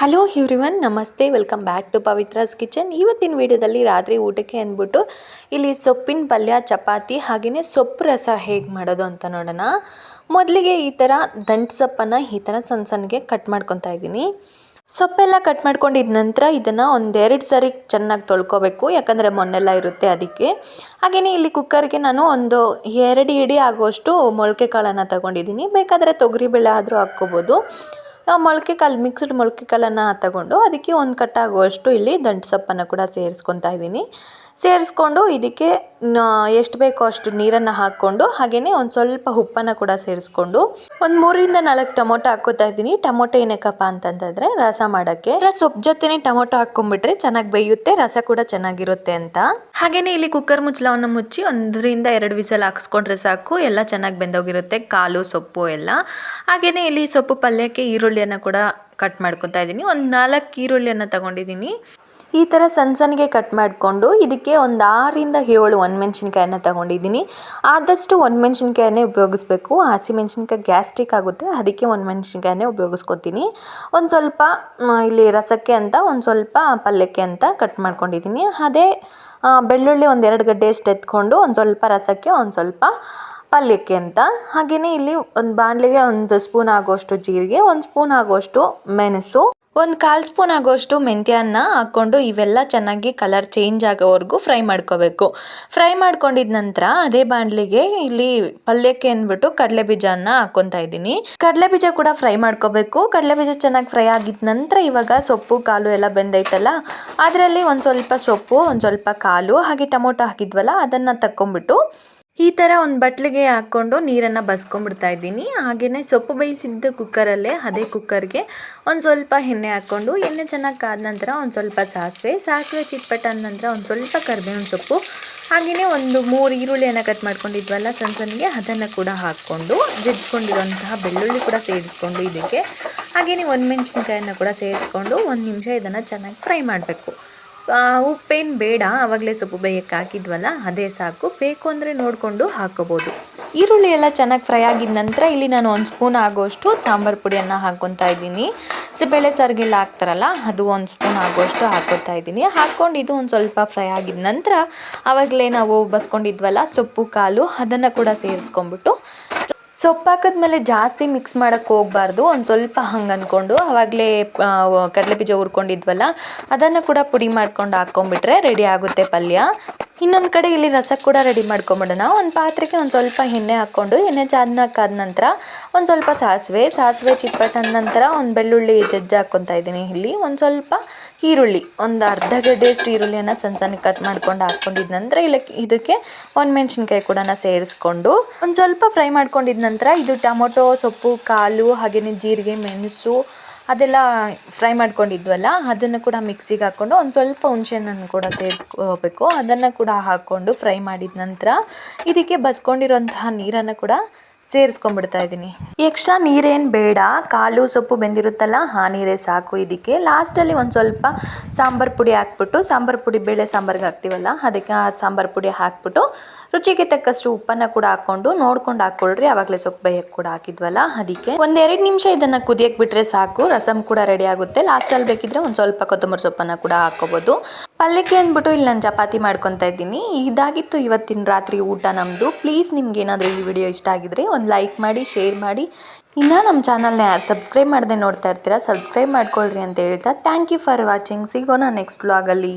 Hello everyone ನಮಸ್ತೆ welcome back to Pavitra's kitchen ಇವತ್ತಿನ ವಿಡಿಯೋದಲ್ಲಿ ರಾತ್ರಿ ಊಟಕ್ಕೆ ಅಂದ್ಬಿಟ್ಟು ಇಲ್ಲಿ ಸೊಪ್ಪಿನ ಪಲ್ಯ, ಚಪಾತಿ ಹಾಗೆಯೇ ಸೊಪ್ಪು ರಸ ಹೇಗೆ ಮಾಡೋದು ಅಂತ ನೋಡೋಣ. ಮೊದಲಿಗೆ ಈ ಥರ ದಂಟು ಸೊಪ್ಪನ್ನು ಈ ಥರ ಸಣ್ಣ ಸಣ್ಣಗೆ ಕಟ್ ಮಾಡ್ಕೊತಾ ಇದ್ದೀನಿ. ಸೊಪ್ಪೆಲ್ಲ ಕಟ್ ಮಾಡ್ಕೊಂಡಿದ ನಂತರ ಇದನ್ನು ಒಂದೆರಡು ಸರಿ ಚೆನ್ನಾಗಿ ತೊಳ್ಕೊಬೇಕು. ಯಾಕಂದರೆ ಮೊನ್ನೆಲ್ಲ ಇರುತ್ತೆ ಅದಕ್ಕೆ. ಹಾಗೆಯೇ ಇಲ್ಲಿ ಕುಕ್ಕರ್ಗೆ ನಾನು ಒಂದು ಎರಡು ಇಡಿ ಆಗುವಷ್ಟು ಮೊಳಕೆ ಕಾಳನ್ನು ತಗೊಂಡಿದ್ದೀನಿ. ಬೇಕಾದರೆ ತೊಗರಿಬೇಳೆ ಆದರೂ ಹಾಕ್ಕೋಬೋದು. ಮೊಳಕೆ ಕಾಳು ಮಿಕ್ಸ್ಡ್ ಮೊಳಕೆ ಕಾಳನ್ನು ತಗೊಂಡು, ಅದಕ್ಕೆ ಒಂದು ಕಟ್ಟಾಗುವಷ್ಟು ಇಲ್ಲಿ ದಂಟು ಸೊಪ್ಪನ್ನು ಕೂಡ ಸೇರಿಸ್ಕೊತಾ ಇದ್ದೀನಿ. ಸೇರಿಸ್ಕೊಂಡು ಇದಕ್ಕೆ ಎಷ್ಟು ಬೇಕೋ ಅಷ್ಟು ನೀರನ್ನು ಹಾಕ್ಕೊಂಡು, ಹಾಗೆಯೇ ಒಂದು ಸ್ವಲ್ಪ ಉಪ್ಪನ್ನು ಕೂಡ ಸೇರಿಸ್ಕೊಂಡು, ಒಂದು ಮೂರಿಂದ ನಾಲ್ಕು ಟೊಮೊಟೊ ಹಾಕೋತಾ ಇದ್ದೀನಿ. ಟೊಮೊಟೊ ಏನಕ್ಕಪ್ಪ ಅಂತಂತಂದರೆ ರಸ ಮಾಡೋಕ್ಕೆ. ಸೊಪ್ಪು ಜೊತೆನೇ ಟೊಮೊಟೊ ಹಾಕ್ಕೊಂಡ್ಬಿಟ್ರೆ ಚೆನ್ನಾಗಿ ಬೇಯುತ್ತೆ, ರಸ ಕೂಡ ಚೆನ್ನಾಗಿರುತ್ತೆ ಅಂತ. ಹಾಗೆಯೇ ಇಲ್ಲಿ ಕುಕ್ಕರ್ ಮುಚ್ಚಲವನ್ನು ಮುಚ್ಚಿ ಒಂದರಿಂದ ಎರಡು ವಿಸಲ್ ಹಾಕಿಸ್ಕೊಂಡ್ರೆ ಸಾಕು, ಎಲ್ಲ ಚೆನ್ನಾಗಿ ಬೆಂದೋಗಿರುತ್ತೆ, ಕಾಲು, ಸೊಪ್ಪು ಎಲ್ಲ. ಹಾಗೆಯೇ ಇಲ್ಲಿ ಸೊಪ್ಪು ಪಲ್ಯಕ್ಕೆ ಈರುಳ್ಳಿಯನ್ನು ಕೂಡ ಕಟ್ ಮಾಡ್ಕೊತಾ ಇದ್ದೀನಿ. ಒಂದು ನಾಲ್ಕು ಈರುಳ್ಳಿಯನ್ನು ತಗೊಂಡಿದ್ದೀನಿ. ಈ ಥರ ಸಣ್ಣ ಸಣ್ಣಗೆ ಕಟ್ ಮಾಡಿಕೊಂಡು ಇದಕ್ಕೆ ಒಂದು ಆರರಿಂದ ಏಳು ಒಣಮೆಣ್ಸಿನ್ಕಾಯನ್ನ ತಗೊಂಡಿದ್ದೀನಿ. ಆದಷ್ಟು ಒಣಮೆಣ್ಸಿನ್ಕಾಯನ್ನೇ ಉಪಯೋಗಿಸ್ಬೇಕು. ಹಸಿಮೆಣ್ಸಿನ್ಕಾಯಿ ಗ್ಯಾಸ್ಟ್ರಿಕ್ ಆಗುತ್ತೆ. ಅದಕ್ಕೆ ಒಣಮೆಣ್ಸಿನ್ಕಾಯನ್ನೇ ಉಪಯೋಗಿಸ್ಕೊತೀನಿ. ಒಂದು ಸ್ವಲ್ಪ ಇಲ್ಲಿ ರಸಕ್ಕೆ ಅಂತ, ಒಂದು ಸ್ವಲ್ಪ ಪಲ್ಯಕ್ಕೆ ಅಂತ ಕಟ್ ಮಾಡ್ಕೊಂಡಿದ್ದೀನಿ. ಅದೇ ಬೆಳ್ಳುಳ್ಳಿ ಒಂದು ಎರಡು ಗಡ್ಡೆಯಷ್ಟು ಎತ್ಕೊಂಡು ಒಂದು ಸ್ವಲ್ಪ ರಸಕ್ಕೆ, ಒಂದು ಸ್ವಲ್ಪ ಪಲ್ಯಕ್ಕೆ ಅಂತ. ಹಾಗೆಯೇ ಇಲ್ಲಿ ಒಂದು ಬಾಣಲೆಗೆ ಒಂದು ಸ್ಪೂನ್ ಆಗೋಷ್ಟು ಜೀರಿಗೆ, ಒಂದು ಸ್ಪೂನ್ ಆಗೋಷ್ಟು ಮೆಣಸು. ಒಂದು ಕಾಲು ಸ್ಪೂನ್ ಆಗೋಷ್ಟು ಮೆಂತ್ಯನ್ನ ಹಾಕ್ಕೊಂಡು ಇವೆಲ್ಲ ಚೆನ್ನಾಗಿ ಕಲರ್ ಚೇಂಜ್ ಆಗೋವರೆಗೂ ಫ್ರೈ ಮಾಡ್ಕೋಬೇಕು. ಫ್ರೈ ಮಾಡ್ಕೊಂಡಿದ ನಂತರ ಅದೇ ಬಾಣಲಿಗೆ ಇಲ್ಲಿ ಪಲ್ಯಕ್ಕೆ ಅಂದ್ಬಿಟ್ಟು ಕಡಲೆ ಬೀಜನ ಹಾಕ್ಕೊತಾ ಇದ್ದೀನಿ. ಕಡಲೆ ಬೀಜ ಕೂಡ ಫ್ರೈ ಮಾಡ್ಕೋಬೇಕು. ಕಡಲೆ ಬೀಜ ಚೆನ್ನಾಗಿ ಫ್ರೈ ಆಗಿದ ನಂತರ ಇವಾಗ ಸೊಪ್ಪು, ಕಾಲು ಎಲ್ಲ ಬೆಂದೈತಲ್ಲ, ಅದರಲ್ಲಿ ಒಂದು ಸ್ವಲ್ಪ ಸೊಪ್ಪು, ಒಂದು ಸ್ವಲ್ಪ ಕಾಲು, ಹಾಗೆ ಟೊಮೊಟೊ ಹಾಕಿದ್ವಲ್ಲ, ಅದನ್ನು ತಕ್ಕೊಂಬಿಟ್ಟು ಈ ಥರ ಒಂದು ಬಟ್ಲಿಗೆ ಹಾಕ್ಕೊಂಡು ನೀರನ್ನು ಬಸ್ಕೊಂಡ್ಬಿಡ್ತಾ ಇದ್ದೀನಿ. ಹಾಗೆಯೇ ಸೊಪ್ಪು ಬೇಯಿಸಿದ್ದ ಕುಕ್ಕರಲ್ಲೇ ಅದೇ ಕುಕ್ಕರ್ಗೆ ಒಂದು ಸ್ವಲ್ಪ ಎಣ್ಣೆ ಹಾಕ್ಕೊಂಡು, ಎಣ್ಣೆ ಚೆನ್ನಾಗಿ ಕಾದ ನಂತರ ಒಂದು ಸ್ವಲ್ಪ ಸಾಸಿವೆ ಸಾಸಿವೆ ಚಿಟ್ಪಟ್ಟ ನಂತರ ಒಂದು ಸ್ವಲ್ಪ ಕರಿಬೇವಿನ ಸೊಪ್ಪು ಹಾಗೆಯೇ ಒಂದು ಮೂರು ಈರುಳ್ಳಿಯನ್ನು ಕಟ್ ಮಾಡ್ಕೊಂಡಿದ್ವಲ್ಲ ಸಣ್ಣ ಸಣ್ಣಗೆ ಅದನ್ನು ಕೂಡ ಹಾಕ್ಕೊಂಡು ಜಜ್ಕೊಂಡಿರುವಂತಹ ಬೆಳ್ಳುಳ್ಳಿ ಕೂಡ ಸೇರಿಸ್ಕೊಂಡು ಇದಕ್ಕೆ ಹಾಗೆಯೇ ಒಂದು ಮೆಣಸಿನ್ಕಾಯನ್ನು ಕೂಡ ಸೇರಿಸ್ಕೊಂಡು ಒಂದು ನಿಮಿಷ ಇದನ್ನು ಚೆನ್ನಾಗಿ ಫ್ರೈ ಮಾಡಬೇಕು. ಉಪ್ಪೇನು ಬೇಡ ಆವಾಗಲೇ ಸೊಪ್ಪು ಬೇಯಕ್ಕೆ ಹಾಕಿದ್ವಲ್ಲ, ಅದೇ ಸಾಕು. ಬೇಕು ಅಂದರೆ ನೋಡಿಕೊಂಡು ಹಾಕೋಬೋದು. ಈರುಳ್ಳಿ ಎಲ್ಲ ಚೆನ್ನಾಗಿ ಫ್ರೈ ಆಗಿದ ನಂತರ ಇಲ್ಲಿ ನಾನು ಒಂದು ಸ್ಪೂನ್ ಆಗೋಷ್ಟು ಸಾಂಬಾರು ಪುಡಿಯನ್ನು ಹಾಕ್ಕೊತಾ ಇದ್ದೀನಿ. ಸಿಬೇಳೆ ಸಾರಿಗೆಲ್ಲ ಹಾಕ್ತಾರಲ್ಲ, ಅದು ಒಂದು ಸ್ಪೂನ್ ಆಗೋಷ್ಟು ಹಾಕ್ಕೊತಾ ಇದ್ದೀನಿ. ಹಾಕ್ಕೊಂಡು ಇದು ಒಂದು ಸ್ವಲ್ಪ ಫ್ರೈ ಆಗಿದ ನಂತರ ಆವಾಗಲೇ ನಾವು ಬಸ್ಕೊಂಡಿದ್ವಲ್ಲ ಸೊಪ್ಪು, ಕಾಲು, ಅದನ್ನು ಕೂಡ ಸೇರಿಸ್ಕೊಂಬಿಟ್ಟು ಸೊಪ್ಪು ಹಾಕಿದ್ಮೇಲೆ ಜಾಸ್ತಿ ಮಿಕ್ಸ್ ಮಾಡೋಕ್ಕೆ ಹೋಗಬಾರ್ದು. ಒಂದು ಸ್ವಲ್ಪ ಹಂಗೆ ಅಂದ್ಕೊಂಡು ಆವಾಗಲೇ ಕಡಲೆ ಬೀಜ ಹುರ್ಕೊಂಡಿದ್ವಲ್ಲ, ಅದನ್ನು ಕೂಡ ಪುಡಿ ಮಾಡ್ಕೊಂಡು ಹಾಕ್ಕೊಂಬಿಟ್ರೆ ರೆಡಿ ಆಗುತ್ತೆ ಪಲ್ಯ. ಇನ್ನೊಂದು ಕಡೆ ಇಲ್ಲಿ ರಸ ಕೂಡ ರೆಡಿ ಮಾಡ್ಕೊಂಬಿಡೋಣ ಒಂದು ಪಾತ್ರೆಗೆ ಒಂದು ಸ್ವಲ್ಪ ಎಣ್ಣೆ ಹಾಕ್ಕೊಂಡು, ಎಣ್ಣೆ ಚೆನ್ನಾಗಾದ ನಂತರ ಒಂದು ಸ್ವಲ್ಪ ಸಾಸಿವೆ ಸಾಸಿವೆ ಚಿಪ್ಪಟ್ಟಾದ ನಂತರ ಒಂದು ಬೆಳ್ಳುಳ್ಳಿ ಜಜ್ಜಿ ಹಾಕ್ಕೊತಾ ಇದ್ದೀನಿ. ಇಲ್ಲಿ ಒಂದು ಸ್ವಲ್ಪ ಈರುಳ್ಳಿ, ಒಂದು ಅರ್ಧ ಗಡ್ಡೆಯಷ್ಟು ಈರುಳ್ಳಿಯನ್ನು ಸಣ್ಣ ಸಣ್ಣ ಕಟ್ ಮಾಡ್ಕೊಂಡು ಹಾಕ್ಕೊಂಡಿದ ನಂತರ ಇಲ್ಲ ಇದಕ್ಕೆ ಒಂದು ಮೆಣಸಿನ್ಕಾಯಿ ಕೂಡ ಸೇರಿಸ್ಕೊಂಡು, ಒಂದು ಸ್ವಲ್ಪ ಫ್ರೈ ಮಾಡ್ಕೊಂಡಿದ ನಂತರ ಇದು ಟೊಮೊಟೊ, ಸೊಪ್ಪು ಕಾಲು ಹಾಗೆಯೇ ಜೀರಿಗೆ, ಮೆಣಸು ಅದೆಲ್ಲ ಫ್ರೈ ಮಾಡ್ಕೊಂಡಿದ್ವಲ್ಲ, ಅದನ್ನು ಕೂಡ ಮಿಕ್ಸಿಗೆ ಹಾಕ್ಕೊಂಡು ಒಂದು ಸ್ವಲ್ಪ ಹುಣಸೆಹಣ್ಣನ್ನು ಕೂಡ ಸೇರಿಸ್ಕೋಬೇಕು. ಅದನ್ನು ಕೂಡ ಹಾಕ್ಕೊಂಡು ಫ್ರೈ ಮಾಡಿದ ನಂತರ, ಇದಕ್ಕೆ ಬಸ್ಕೊಂಡಿರುವಂತಹ ನೀರನ್ನು ಕೂಡ ಸೇರಿಸ್ಕೊಂಡ್ಬಿಡ್ತಾ ಇದ್ದೀನಿ. ಎಕ್ಸ್ಟ್ರಾ ನೀರೇನು ಬೇಡ, ಕಾಲು ಸೊಪ್ಪು ಬೆಂದಿರುತ್ತಲ್ಲ, ಆ ನೀರೇ ಸಾಕು. ಇದಕ್ಕೆ ಲಾಸ್ಟಲ್ಲಿ ಒಂದು ಸ್ವಲ್ಪ ಸಾಂಬಾರು ಪುಡಿ ಹಾಕ್ಬಿಟ್ಟು, ಸಾಂಬಾರು ಪುಡಿ ಬೇಳೆ ಸಾಂಬಾರಿಗೆ ಹಾಕ್ತೀವಲ್ಲ, ಅದಕ್ಕೆ ಆ ಸಾಂಬಾರು ಪುಡಿ ಹಾಕ್ಬಿಟ್ಟು ರುಚಿಗೆ ತಕ್ಕಷ್ಟು ಉಪ್ಪನ್ನು ಕೂಡ ಹಾಕ್ಕೊಂಡು ನೋಡ್ಕೊಂಡು ಹಾಕ್ಕೊಳ್ರಿ. ಆವಾಗಲೇ ಸೊಪ್ಪು ಬೇಯಕ್ಕೆ ಕೂಡ ಹಾಕಿದ್ವಲ್ಲ, ಅದಕ್ಕೆ ಒಂದೆರಡು ನಿಮಿಷ ಇದನ್ನು ಕುದಿಯಕ್ಕೆ ಬಿಟ್ಟರೆ ಸಾಕು. ರಸಮ್ ಕೂಡ ರೆಡಿ ಆಗುತ್ತೆ. ಲಾಸ್ಟಲ್ಲಿ ಬೇಕಿದ್ರೆ ಒಂದು ಸ್ವಲ್ಪ ಕೊತ್ತಂಬರಿ ಸೊಪ್ಪನ್ನು ಕೂಡ ಹಾಕ್ಕೋಬೋದು. ಪಲ್ಯಕ್ಕೆ ಅಂದ್ಬಿಟ್ಟು ಇಲ್ಲಿ ನಾನು ಚಪಾತಿ ಮಾಡ್ಕೊತಾ ಇದ್ದೀನಿ. ಇದಾಗಿತ್ತು ಇವತ್ತಿನ ರಾತ್ರಿ ಊಟ ನಮ್ಮದು ಪ್ಲೀಸ್ ನಿಮ್ಗೆ ಏನಾದರೂ ಈ ವಿಡಿಯೋ ಇಷ್ಟ ಆಗಿದ್ರೆ ಒಂದು ಲೈಕ್ ಮಾಡಿ ಶೇರ್ ಮಾಡಿ. ಇನ್ನು ನಮ್ಮ ಚಾನಲ್ನ ಯಾರು ಸಬ್ಸ್ಕ್ರೈಬ್ ಮಾಡದೆ ನೋಡ್ತಾ ಇರ್ತೀರಾ ಸಬ್ಸ್ಕ್ರೈಬ್ ಮಾಡ್ಕೊಳ್ರಿ ಅಂತ ಹೇಳ್ತಾ ಥ್ಯಾಂಕ್ ಯು ಫಾರ್ ವಾಚಿಂಗ್ ಸಿಗೋಣ ನೆಕ್ಸ್ಟ್ ವ್ಲಾಗಲ್ಲಿ